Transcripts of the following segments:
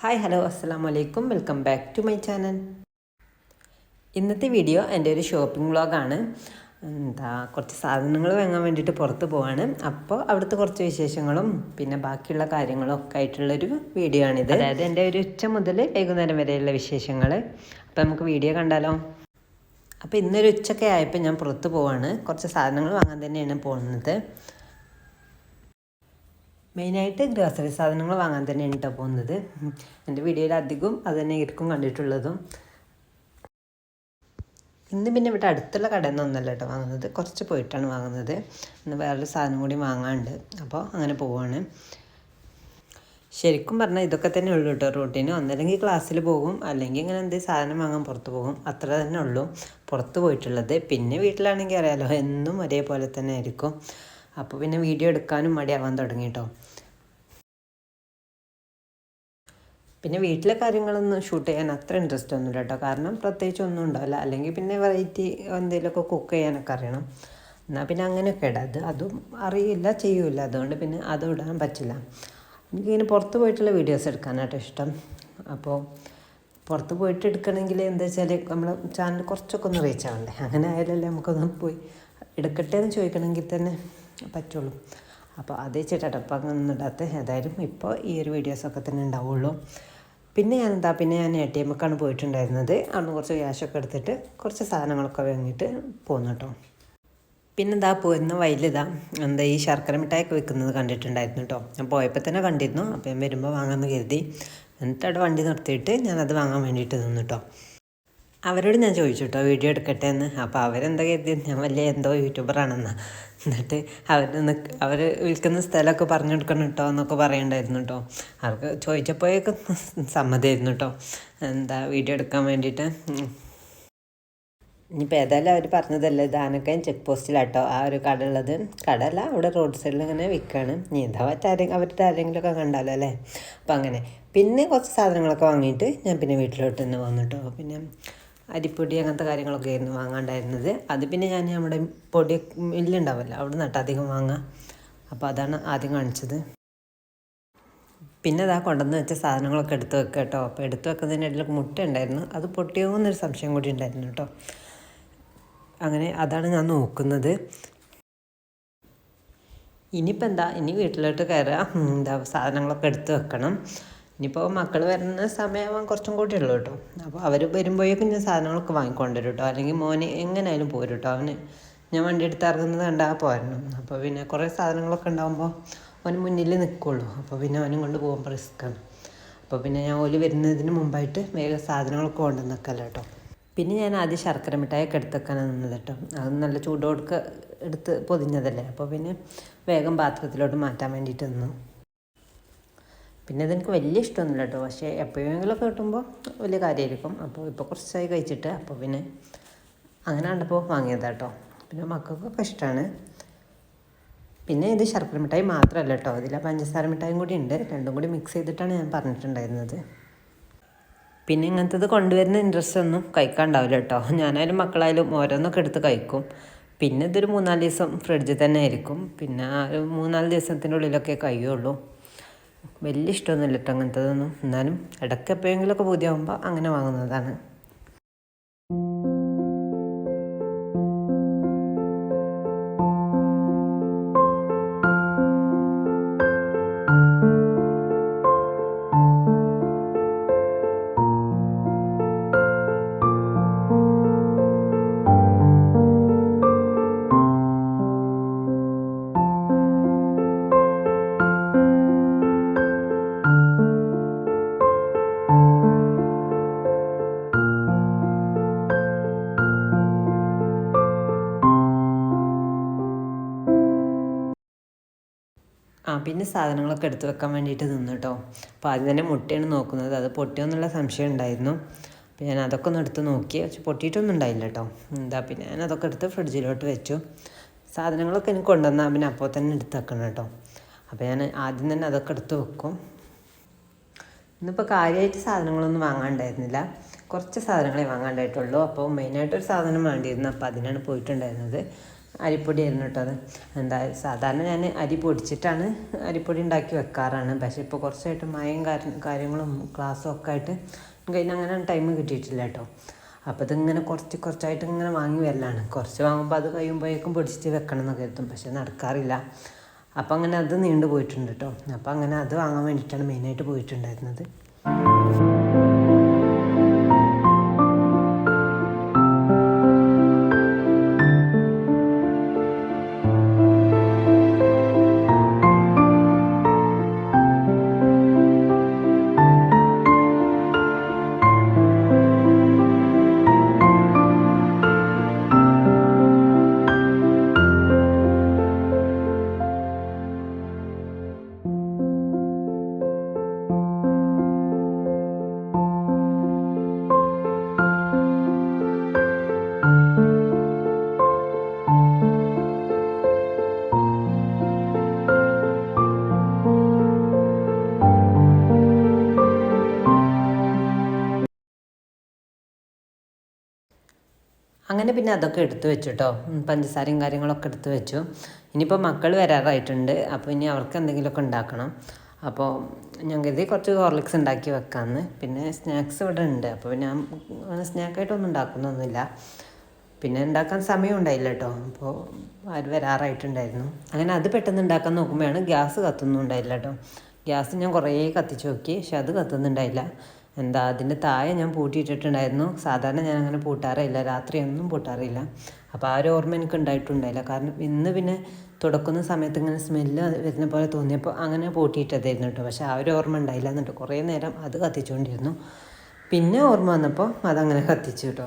Hi hello അസ്സാം വലൈക്കും welcome back to my channel ഇന്നത്തെ വീഡിയോ എന്റെ ഒരു ഷോപ്പിംഗ് വ്ളോഗാണ് എന്താ കുറച്ച് സാധനങ്ങൾ വാങ്ങാൻ വേണ്ടിയിട്ട് പുറത്ത് പോവാണ്. അപ്പോൾ അവിടുത്തെ കുറച്ച് വിശേഷങ്ങളും പിന്നെ ബാക്കിയുള്ള കാര്യങ്ങളും ഒക്കെ ആയിട്ടുള്ളൊരു വീഡിയോ ആണിത്. അതായത് എന്റെ ഒരു ഉച്ച മുതൽ വൈകുന്നേരം വരെയുള്ള വിശേഷങ്ങൾ. അപ്പോൾ നമുക്ക് വീഡിയോ കണ്ടാലോ? അപ്പോൾ ഇന്നൊരു ഉച്ചയൊക്കെ ആയപ്പോൾ ഞാൻ പുറത്ത് പോവാണ്. കുറച്ച് സാധനങ്ങൾ വാങ്ങാൻ തന്നെയാണ് പോകുന്നത്. മെയിനായിട്ട് ഗ്രോസറി സാധനങ്ങൾ വാങ്ങാൻ തന്നെയാണ് കേട്ടോ പോകുന്നത്. എന്റെ വീഡിയോയിൽ അധികം അത് തന്നെ ആയിരിക്കും കണ്ടിട്ടുള്ളതും. ഇന്ന് പിന്നെ ഇവിടെ അടുത്തുള്ള കടയിൽ നിന്നൊന്നല്ല കേട്ടോ വാങ്ങുന്നത്. കുറച്ച് പോയിട്ടാണ് വാങ്ങുന്നത്. ഇന്ന് വേറൊരു സാധനം കൂടി വാങ്ങാനുണ്ട്. അപ്പോൾ അങ്ങനെ പോവാണ്. ശരിക്കും പറഞ്ഞാൽ ഇതൊക്കെ തന്നെ ഉള്ളൂ കേട്ടോ റൂട്ടീന്. ഒന്നല്ലെങ്കിൽ ക്ലാസ്സിൽ പോകും. അല്ലെങ്കിൽ ഇങ്ങനെ എന്ത് സാധനം വാങ്ങാൻ പുറത്ത് പോകും. അത്ര തന്നെ ഉള്ളൂ. പുറത്ത് പോയിട്ടുള്ളത്. പിന്നെ വീട്ടിലാണെങ്കിൽ അറിയാലോ എന്നും ഒരേപോലെ തന്നെ ആയിരിക്കും. അപ്പോൾ പിന്നെ വീഡിയോ എടുക്കാനും മടിയാവാൻ തുടങ്ങി കേട്ടോ പിന്നെ വീട്ടിലെ കാര്യങ്ങളൊന്നും ഷൂട്ട് ചെയ്യാൻ അത്ര ഇൻട്രസ്റ്റ് ഒന്നുമില്ല കേട്ടോ കാരണം പ്രത്യേകിച്ച് ഒന്നും ഉണ്ടാവില്ല. അല്ലെങ്കിൽ പിന്നെ വെറൈറ്റി എന്തെങ്കിലുമൊക്കെ കുക്ക് ചെയ്യാനൊക്കെ അറിയണം. എന്നാൽ പിന്നെ അങ്ങനെയൊക്കെ ഇടാം. അത് അതും അറിയില്ല ചെയ്യൂല അതുകൊണ്ട് പിന്നെ അതും ഇടാൻ പറ്റില്ല. എനിക്കിങ്ങനെ പുറത്ത് പോയിട്ടുള്ള വീഡിയോസ് എടുക്കാനായിട്ട് ഇഷ്ടം. അപ്പോൾ പുറത്ത് പോയിട്ട് എടുക്കണമെങ്കിൽ എന്താ വെച്ചാൽ നമ്മൾ ചാനൽ കുറച്ചൊക്കെ ഒന്ന് റീച്ച് ആവണ്ടേ? അങ്ങനെ ആയാലല്ലേ നമുക്കൊന്ന് പോയി എടുക്കട്ടെ എന്ന് ചോദിക്കണമെങ്കിൽ തന്നെ പറ്റുള്ളൂ. അപ്പോൾ അതേ ചേട്ടാ അപ്പം അങ്ങനെ ഇടാത്ത. ഏതായാലും ഇപ്പോൾ ഈ ഒരു വീഡിയോസൊക്കെ തന്നെ ഉണ്ടാവുള്ളൂ. പിന്നെ ഞാൻ എന്താ പിന്നെ ഞാൻ എ ടി എമ്മക്കാണ് പോയിട്ടുണ്ടായിരുന്നത്. അവിടുന്ന് കുറച്ച് ക്യാഷൊക്കെ എടുത്തിട്ട് കുറച്ച് സാധനങ്ങളൊക്കെ വാങ്ങിയിട്ട് പോന്നു കേട്ടോ. പിന്നെ എന്താ പോരുന്ന വയലിതാ എന്താ ഈ ശർക്കര മിഠായിയൊക്കെ വെക്കുന്നത് കണ്ടിട്ടുണ്ടായിരുന്നു കേട്ടോ. ഞാൻ പോയപ്പോൾ തന്നെ കണ്ടിരുന്നു. അപ്പോൾ ഞാൻ വരുമ്പോൾ വാങ്ങാമെന്ന് കരുതി. എന്നിട്ട് അവിടെ വണ്ടി നിർത്തിയിട്ട് ഞാനത് വാങ്ങാൻ വേണ്ടിയിട്ട് നിന്നു കേട്ടോ. അവരോട് ഞാൻ ചോദിച്ചു കേട്ടോ വീഡിയോ എടുക്കട്ടെ എന്ന് അപ്പോൾ അവരെന്താ കരുതി? ഞാൻ വലിയ എന്തോ യൂട്യൂബറാണെന്ന് എന്നിട്ട് അവർ അവർ വിൽക്കുന്ന സ്ഥലമൊക്കെ പറഞ്ഞു കൊടുക്കണം കേട്ടോ എന്നൊക്കെ പറയണ്ടായിരുന്നു കേട്ടോ അവർക്ക് ചോദിച്ചപ്പോഴേക്ക് സമ്മതമായിരുന്നു കേട്ടോ എന്താ വീഡിയോ എടുക്കാൻ വേണ്ടിയിട്ട്? ഇനിയിപ്പോൾ ഏതായാലും അവർ പറഞ്ഞതല്ലേ ദാനക്കയം ചെക്ക് പോസ്റ്റിലാട്ടോ ആ ഒരു കട ഉള്ളത് കടല അവിടെ റോഡ് സൈഡിൽ ഇങ്ങനെ വിൽക്കുകയാണ് ഇനി എന്താ മറ്റാരെ അവരുടെ ആരെങ്കിലുമൊക്കെ കണ്ടാലോ അല്ലേ? അപ്പം അങ്ങനെ. പിന്നെ കുറച്ച് സാധനങ്ങളൊക്കെ വാങ്ങിയിട്ട് ഞാൻ പിന്നെ വീട്ടിലോട്ട് തന്നെ വന്നു കേട്ടോ പിന്നെ അരിപ്പൊടി അങ്ങനത്തെ കാര്യങ്ങളൊക്കെ ആയിരുന്നു വാങ്ങാണ്ടായിരുന്നത്. അത് പിന്നെ ഞാൻ നമ്മുടെ പൊടി മില്ലുണ്ടാവുമല്ലോ അവിടെ നിന്നിട്ട് അധികം വാങ്ങാം. അപ്പോൾ അതാണ് ആദ്യം കാണിച്ചത്. പിന്നെ അതാ കൊണ്ടുവന്ന് വെച്ച സാധനങ്ങളൊക്കെ എടുത്ത് വെക്കുക കേട്ടോ. അപ്പോൾ എടുത്ത് വെക്കുന്നതിന്റെ ഇടയിൽ മുട്ട ഉണ്ടായിരുന്നു. അത് പൊട്ടിയോ എന്നൊരു സംശയം കൂടി ഉണ്ടായിരുന്നു കേട്ടോ. അങ്ങനെ അതാണ് ഞാൻ നോക്കുന്നത്. ഇനിയിപ്പോൾ എന്താ? ഇനി വീട്ടിലോട്ട് കയറുക എന്താ സാധനങ്ങളൊക്കെ എടുത്ത് വെക്കണം. ഇനിയിപ്പോൾ മക്കൾ വരുന്ന സമയം കുറച്ചും കൂടി ഉള്ളൂ കേട്ടോ. അപ്പോൾ അവർ വരുമ്പോഴേക്കും ഞാൻ സാധനങ്ങളൊക്കെ വാങ്ങിക്കൊണ്ടുവരും കേട്ടോ. അല്ലെങ്കിൽ മോന് എങ്ങനെയായാലും പോരും കേട്ടോ. അവന് ഞാൻ വണ്ടി എടുത്ത് ഇറങ്ങുന്നത് കണ്ടാൽ പോരണം. അപ്പോൾ പിന്നെ കുറേ സാധനങ്ങളൊക്കെ ഉണ്ടാകുമ്പോൾ അവന് മുന്നിൽ നിൽക്കുള്ളൂ അപ്പോൾ പിന്നെ അവനും കൊണ്ട് പോകുമ്പോൾ റിസ്ക്കാണ് അപ്പോൾ പിന്നെ ഞാൻ ഓൽ വരുന്നതിന് മുമ്പായിട്ട് വേഗം സാധനങ്ങളൊക്കെ കൊണ്ടുവന്ന് വെക്കല്ലോ കേട്ടോ. പിന്നെ ഞാൻ ആദ്യം ശർക്കര മിഠായൊക്കെ എടുത്ത് വെക്കാനാണ് നിന്നത് കേട്ടോ. അത് നല്ല ചൂടോടൊക്കെ എടുത്ത് പൊതിഞ്ഞതല്ലേ. അപ്പോൾ പിന്നെ വേഗം പാത്രത്തിലോട്ട് മാറ്റാൻ വേണ്ടിയിട്ട് നിന്നു. പിന്നെ ഇതെനിക്ക് വലിയ ഇഷ്ടമൊന്നുമില്ല കേട്ടോ. പക്ഷേ എപ്പോഴെങ്കിലുമൊക്കെ കിട്ടുമ്പോൾ വലിയ കാര്യമായിരിക്കും. അപ്പോൾ ഇപ്പോൾ കുറച്ചായി കഴിച്ചിട്ട് അപ്പോൾ പിന്നെ അങ്ങനെ കണ്ടപ്പോൾ വാങ്ങിയതാണ് കേട്ടോ. പിന്നെ മക്കൾക്കൊക്കെ ഇഷ്ടമാണ്. പിന്നെ ഇത് ശർക്കര മിഠായി മാത്രമല്ല കേട്ടോ. അതിൽ പഞ്ചസാര മിഠായും കൂടി ഉണ്ട്. രണ്ടും കൂടി മിക്സ് ചെയ്തിട്ടാണ് ഞാൻ പറഞ്ഞിട്ടുണ്ടായിരുന്നത്. പിന്നെ ഇങ്ങനത്തത് കൊണ്ടുവരുന്ന ഇൻട്രസ്റ്റ് ഒന്നും കഴിക്കാണ്ടാവില്ല കേട്ടോ. ഞാനായാലും മക്കളായാലും ഓരോന്നൊക്കെ എടുത്ത് കഴിക്കും. പിന്നെ ഇതൊരു മൂന്നാൽ ദിവസം ഫ്രിഡ്ജിൽ തന്നെ ആയിരിക്കും. പിന്നെ ഒരു മൂന്നാൽ ദിവസത്തിന്റെ ഉള്ളിലൊക്കെ കഴിയുള്ളൂ. വലിയ ഇഷ്ടമൊന്നുമില്ല കേട്ടോ അങ്ങനത്തതൊന്നും. എന്നാലും ഇടയ്ക്ക് എപ്പോഴെങ്കിലുമൊക്കെ പൂതിയാകുമ്പോൾ അങ്ങനെ വാങ്ങുന്നതാണ്. പിന്നെ സാധനങ്ങളൊക്കെ എടുത്ത് വെക്കാൻ വേണ്ടിയിട്ട് നിന്നു കേട്ടോ. അപ്പോൾ ആദ്യം തന്നെ മുട്ടയാണ് നോക്കുന്നത്. അത് പൊട്ടിയോന്നുള്ള സംശയം ഉണ്ടായിരുന്നു. അപ്പോൾ ഞാൻ അതൊക്കെ ഒന്ന് എടുത്ത് നോക്കി. പക്ഷെ പൊട്ടിയിട്ടൊന്നും ഉണ്ടായില്ല കേട്ടോ. എന്താ പിന്നെ ഞാൻ അതൊക്കെ എടുത്ത് ഫ്രിഡ്ജിലോട്ട് വെച്ചു. സാധനങ്ങളൊക്കെ എനിക്ക് കൊണ്ടുവന്നാൽ പിന്നെ അപ്പോൾ തന്നെ എടുത്ത് വെക്കണം കേട്ടോ. അപ്പോൾ ഞാൻ ആദ്യം തന്നെ അതൊക്കെ എടുത്ത് വെക്കും. ഇന്നിപ്പോൾ കാര്യമായിട്ട് സാധനങ്ങളൊന്നും വാങ്ങാണ്ടായിരുന്നില്ല. കുറച്ച് സാധനങ്ങളെ വാങ്ങാണ്ടായിട്ടുള്ളൂ. അപ്പോൾ മെയിനായിട്ടൊരു സാധനം വേണ്ടിയിരുന്നു. അപ്പോൾ അതിനാണ് പോയിട്ടുണ്ടായിരുന്നത്. അരിപ്പൊടി ആയിരുന്നു കേട്ടോ അത്. എന്താ സാധാരണ ഞാൻ അരി പൊടിച്ചിട്ടാണ് അരിപ്പൊടി ഉണ്ടാക്കി വെക്കാറാണ്. പക്ഷേ ഇപ്പോൾ കുറച്ചായിട്ട് മഴയും കാര്യങ്ങളും ക്ലാസ്സും ഒക്കെ ആയിട്ട് കഴിഞ്ഞ അങ്ങനെ ടൈം കിട്ടിയിട്ടില്ല കേട്ടോ. അപ്പോൾ ഇതിങ്ങനെ കുറച്ച് കുറച്ചായിട്ട് ഇങ്ങനെ വാങ്ങി വരലാണ്. കുറച്ച് വാങ്ങുമ്പോൾ അത് കഴിയുമ്പോഴേക്കും പൊടിച്ചിട്ട് വെക്കണം എന്നൊക്കെ കരുതും. പക്ഷേ നടക്കാറില്ല. അപ്പോൾ അങ്ങനെ അത് നീണ്ടു പോയിട്ടുണ്ട് കേട്ടോ. അപ്പോൾ അങ്ങനെ അത് വാങ്ങാൻ വേണ്ടിയിട്ടാണ് മെയിനായിട്ട് പോയിട്ടുണ്ടായിരുന്നത്. അങ്ങനെ പിന്നെ അതൊക്കെ എടുത്തു വെച്ചു കേട്ടോ പഞ്ചസാരയും കാര്യങ്ങളൊക്കെ എടുത്തു വെച്ചു. ഇനിയിപ്പോൾ മക്കൾ വരാറായിട്ടുണ്ട്. അപ്പോൾ ഇനി അവർക്ക് എന്തെങ്കിലുമൊക്കെ ഉണ്ടാക്കണം. അപ്പോൾ ഞാൻ കരുതി കുറച്ച് ഹോർലിക്സ് ഉണ്ടാക്കി വെക്കാമെന്ന് പിന്നെ സ്നാക്സ് ഇവിടെ ഉണ്ട്. അപ്പോൾ അങ്ങനെ സ്നാക്കായിട്ടൊന്നും ഉണ്ടാക്കുന്നൊന്നുമില്ല. പിന്നെ ഉണ്ടാക്കാൻ സമയം ഉണ്ടായില്ല കേട്ടോ അപ്പോൾ ആര് വരാറായിട്ടുണ്ടായിരുന്നു. അങ്ങനെ അത് പെട്ടെന്ന് ഉണ്ടാക്കാൻ നോക്കുമ്പോഴാണ് ഗ്യാസ് കത്തുന്നുണ്ടായില്ല കേട്ടോ ഗ്യാസ് ഞാൻ കുറേ കത്തിച്ച് നോക്കി. പക്ഷെ അത് കത്തുന്നുണ്ടായില്ല. എന്താ അതിന്റെ താഴെ ഞാൻ പൂട്ടിയിട്ടിട്ടുണ്ടായിരുന്നു. സാധാരണ ഞാൻ അങ്ങനെ പൂട്ടാറില്ല രാത്രിയൊന്നും പൂട്ടാറില്ല അപ്പോൾ ആ ഒരു ഓർമ്മ എനിക്ക് ഉണ്ടായിട്ടുണ്ടായില്ല കാരണം ഇന്ന് പിന്നെ തുടക്കുന്ന സമയത്ത് ഇങ്ങനെ സ്മെല്ല് വരുന്ന പോലെ തോന്നിയപ്പോൾ അങ്ങനെ പൂട്ടിയിട്ടതായിരുന്നു കേട്ടോ. പക്ഷേ ആ ഒരു ഓർമ്മ ഉണ്ടായില്ല എന്നിട്ട് കുറേ നേരം അത് കത്തിച്ചുകൊണ്ടിരുന്നു. പിന്നെ ഓർമ്മ വന്നപ്പോൾ അതങ്ങനെ കത്തിച്ചു കേട്ടോ.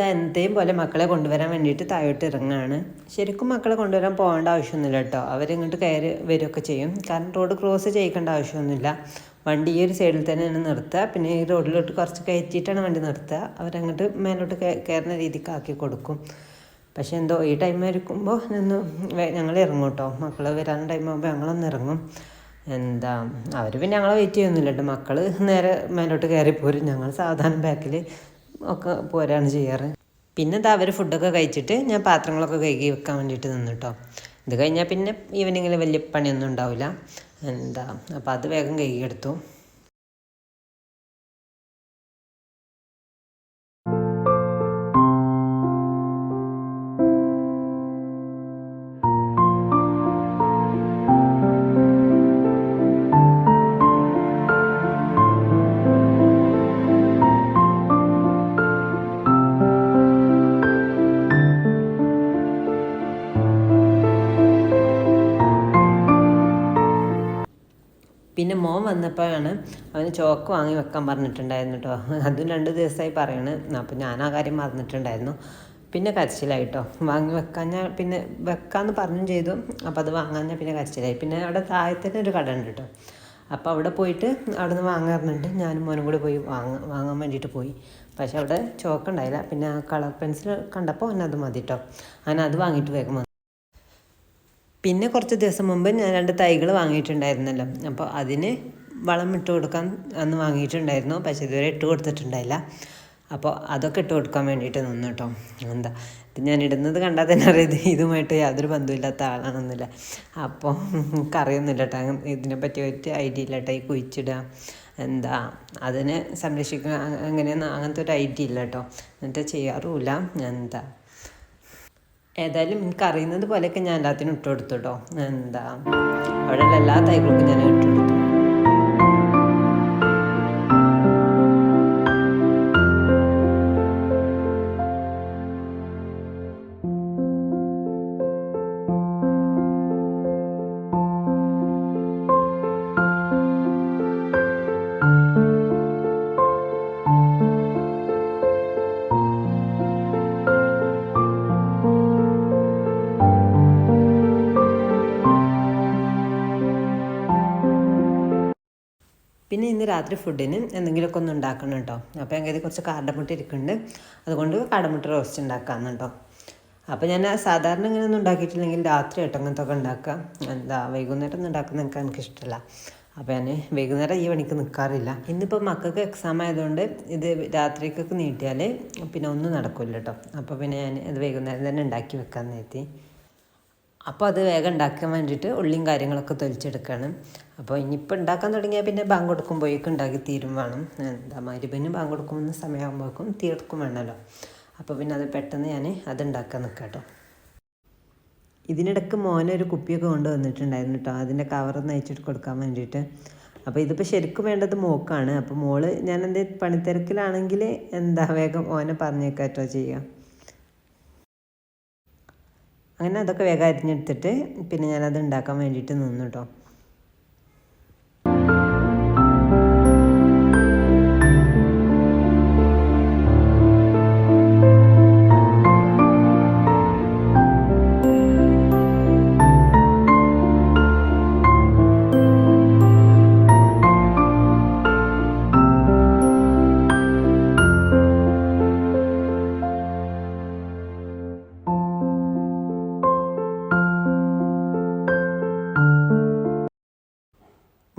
ഇതാ എന്തേം പോലെ മക്കളെ കൊണ്ടുവരാൻ വേണ്ടിയിട്ട് താഴോട്ട് ഇറങ്ങുകയാണ് ശരിക്കും മക്കളെ കൊണ്ടുവരാൻ പോകേണ്ട ആവശ്യമൊന്നുമില്ല കേട്ടോ. അവരിങ്ങോട്ട് കയറി വരികയൊക്കെ ചെയ്യും. കാരണം റോഡ് ക്രോസ് ചെയ്യിക്കേണ്ട ആവശ്യമൊന്നുമില്ല. വണ്ടി ഈ ഒരു സൈഡിൽ തന്നെയാണ് നിർത്തുക. പിന്നെ ഈ റോഡിലോട്ട് കുറച്ച് കയറ്റിയിട്ടാണ് വണ്ടി നിർത്തുക. അവരങ്ങോട്ട് മേലോട്ട് കയറുന്ന രീതിക്ക് ആക്കി കൊടുക്കും. പക്ഷെ എന്തോ ഈ ടൈം ആയിരിക്കുമ്പോൾ നിന്ന് ഞങ്ങൾ ഇറങ്ങും കേട്ടോ. മക്കൾ വരാൻ ടൈം ആകുമ്പോൾ ഞങ്ങളൊന്ന് ഇറങ്ങും. എന്താ അവർ പിന്നെ ഞങ്ങളെ വെയിറ്റ് ചെയ്യുന്നില്ല കേട്ടോ. മക്കൾ നേരെ മേലോട്ട് കയറിപ്പോരും. ഞങ്ങൾ സാധാരണ ബാക്കിൽ ഒക്കെ പോരാണ് ചെയ്യാറ്. പിന്നെ എന്താ അവർ ഫുഡൊക്കെ കഴിച്ചിട്ട് ഞാൻ പാത്രങ്ങളൊക്കെ കഴുകി വെക്കാൻ വേണ്ടിയിട്ട് നിന്നു കേട്ടോ ഇത് കഴിഞ്ഞാൽ പിന്നെ ഈവനിങ്ങിൽ വലിയ പണിയൊന്നും ഉണ്ടാവില്ല എന്താ അപ്പോൾ അത് വേഗം കഴുകിയെടുത്തു മോൻ വന്നപ്പോഴാണ് അവന് ചോക്ക് വാങ്ങി വെക്കാൻ പറഞ്ഞിട്ടുണ്ടായിരുന്നു കേട്ടോ അതും രണ്ട് ദിവസമായി പറയണ്. അപ്പോൾ ഞാൻ ആ കാര്യം മറന്നിട്ടുണ്ടായിരുന്നു. പിന്നെ കരച്ചിലായിട്ടോ വാങ്ങി വെക്കാൻ ഞാൻ പിന്നെ വെക്കാമെന്ന് പറഞ്ഞു ചെയ്തു. അപ്പോൾ അത് വാങ്ങാൻ ഞാൻ പിന്നെ കരച്ചിലായി. പിന്നെ അവിടെ താഴത്തിന് ഒരു കട ഉണ്ട് കേട്ടോ അപ്പോൾ അവിടെ പോയിട്ട് അവിടെ നിന്ന് വാങ്ങാറുണ്ട് ഞാനും മോനും കൂടി പോയി വാങ്ങ വാങ്ങാൻ വേണ്ടിയിട്ട് പോയി. പക്ഷെ അവിടെ ചോക്ക് ഉണ്ടായില്ല. പിന്നെ കളർ പെൻസിൽ കണ്ടപ്പോൾ അവനത് മതി കേട്ടോ അങ്ങനെ അത് വാങ്ങിയിട്ട് വേഗം പിന്നെ കുറച്ച് ദിവസം മുമ്പ് ഞാൻ രണ്ട് തൈകൾ വാങ്ങിയിട്ടുണ്ടായിരുന്നല്ലോ. അപ്പോൾ അതിന് വളം ഇട്ട് കൊടുക്കാൻ അന്ന് വാങ്ങിയിട്ടുണ്ടായിരുന്നു. പക്ഷേ ഇതുവരെ ഇട്ട് കൊടുത്തിട്ടുണ്ടായില്ല. അപ്പോൾ അതൊക്കെ ഇട്ട് കൊടുക്കാൻ വേണ്ടിയിട്ട് നിന്നു കേട്ടോ. എന്താ? ഇത് ഞാൻ ഇടുന്നത് കണ്ടാൽ തന്നെ അറിയത് ഇതുമായിട്ട് യാതൊരു ബന്ധമില്ലാത്ത ആളാണെന്നില്ല. അപ്പോൾ കറിയൊന്നുമില്ല കേട്ടോ. ഇതിനെ പറ്റി ഒരു ഐഡിയ ഇല്ല കേട്ടോ. ഈ കുഴിച്ചിടുക എന്താ അതിനെ സംരക്ഷിക്കുക അങ്ങനെയൊന്നും അങ്ങനത്തെ ഒരു ഐഡിയ ഇല്ല കേട്ടോ. എന്നിട്ട് ചെയ്യാറുമില്ല. എന്താ? ഏതായാലും എനിക്ക് അറിയുന്നത് പോലെയൊക്കെ ഞാൻ എല്ലാത്തിനും ഇട്ട് കൊടുത്തു കേട്ടോ എന്താ? അവിടെയുള്ള എല്ലാ തൈകൾക്കും ഞാൻ ഇട്ട് കൊടുത്തു ഇന്ന് രാത്രി ഫുഡിന് എന്തെങ്കിലുമൊക്കെ ഒന്ന് ഉണ്ടാക്കണം കേട്ടോ. അപ്പോൾ ഞാൻ കുറച്ച് കാടമുട്ട ഇരിക്കുന്നുണ്ട് അതുകൊണ്ട് കാടമുട്ട റോസ്റ്റ് ഉണ്ടാക്കാമെന്ന് കേട്ടോ. അപ്പോൾ ഞാൻ സാധാരണ ഇങ്ങനെ ഒന്നും ഉണ്ടാക്കിയിട്ടില്ലെങ്കിൽ രാത്രി ആയിട്ട് അങ്ങനത്തെ ഒക്കെ ഉണ്ടാക്കാം. എന്താ വൈകുന്നേരം ഒന്നും ഉണ്ടാക്കുന്ന എനിക്ക് ഇഷ്ടമല്ല. അപ്പോൾ ഞാൻ വൈകുന്നേരം ഈ പണിക്ക് നിൽക്കാറില്ല ഇന്നിപ്പോൾ മക്കൾക്ക് എക്സാം ആയതുകൊണ്ട് ഇത് രാത്രിക്കൊക്കെ നീട്ടിയാൽ പിന്നെ ഒന്നും നടക്കില്ല കേട്ടോ. അപ്പോൾ പിന്നെ ഞാൻ ഇത് വൈകുന്നേരം തന്നെ ഉണ്ടാക്കി വെക്കാൻ നേരത്തി അപ്പോൾ അത് വേഗം ഉണ്ടാക്കാൻ വേണ്ടിയിട്ട് ഉള്ളിയും കാര്യങ്ങളൊക്കെ തൊലിച്ചെടുക്കുകയാണ് അപ്പോൾ ഇനിയിപ്പോൾ ഉണ്ടാക്കാൻ തുടങ്ങിയാൽ പിന്നെ ബാങ്ക് കൊടുക്കുമ്പോഴേക്കും ഉണ്ടാക്കി തീരും വേണം. എന്താ മരുബിന് ബാങ്ക് കൊടുക്കുന്ന സമയമാകുമ്പോഴേക്കും തീർക്കും വേണമല്ലോ അപ്പോൾ പിന്നെ അത് പെട്ടെന്ന് ഞാൻ അത് ഉണ്ടാക്കാൻ നിൽക്കാം കേട്ടോ ഇതിനിടയ്ക്ക് മോനെ ഒരു കുപ്പിയൊക്കെ കൊണ്ടുവന്നിട്ടുണ്ടായിരുന്നു കേട്ടോ അതിന്റെ കവറൊന്ന് അയച്ചിട്ട് കൊടുക്കാൻ വേണ്ടിയിട്ട്. അപ്പോൾ ഇതിപ്പോൾ ശരിക്കും വേണ്ടത് മോക്കാണ്. അപ്പോൾ മോൾ ഞാൻ എന്ത് പണിത്തിരക്കിലാണെങ്കിൽ എന്താ വേഗം ഓനെ പറഞ്ഞേക്കാട്ടോ ചെയ്യുക അങ്ങനെ അതൊക്കെ വേഗം അരിഞ്ഞെടുത്തിട്ട് പിന്നെ ഞാനത് ഉണ്ടാക്കാൻ വേണ്ടിയിട്ട് നിന്നു കേട്ടോ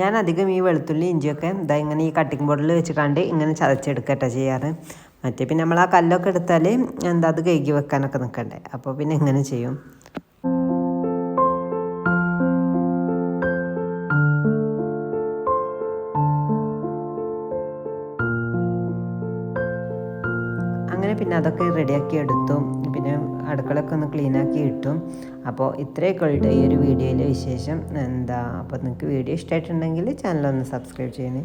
ഞാൻ അധികം ഈ വെളുത്തുള്ളി ഇഞ്ചിയൊക്കെ ഇതാ ഇങ്ങനെ ഈ കട്ടിംഗ് ബോർഡിൽ വെച്ച് കണ്ട് ഇങ്ങനെ ചതച്ചെടുക്കട്ടെ ചെയ്യാറ്. മറ്റേ പിന്നെ നമ്മൾ ആ കല്ലൊക്കെ എടുത്താൽ എന്താ അത് കഴുകി വെക്കാനൊക്കെ നിൽക്കണ്ടേ അപ്പോൾ പിന്നെ ഇങ്ങനെ ചെയ്യും? അങ്ങനെ പിന്നെ അതൊക്കെ റെഡിയാക്കി എടുത്തു. അടുക്കളൊക്കെ ഒന്ന് ക്ലീനാക്കി ഇട്ടു. അപ്പോൾ ഇത്രയൊക്കെ ഉള്ളൂ ഈ ഒരു വീഡിയോയിലെ വിശേഷം. എന്താ? അപ്പോൾ നിങ്ങൾക്ക് വീഡിയോ ഇഷ്ടമായിട്ടുണ്ടെങ്കിൽ ഒന്ന് സബ്സ്ക്രൈബ് ചെയ്യണേ.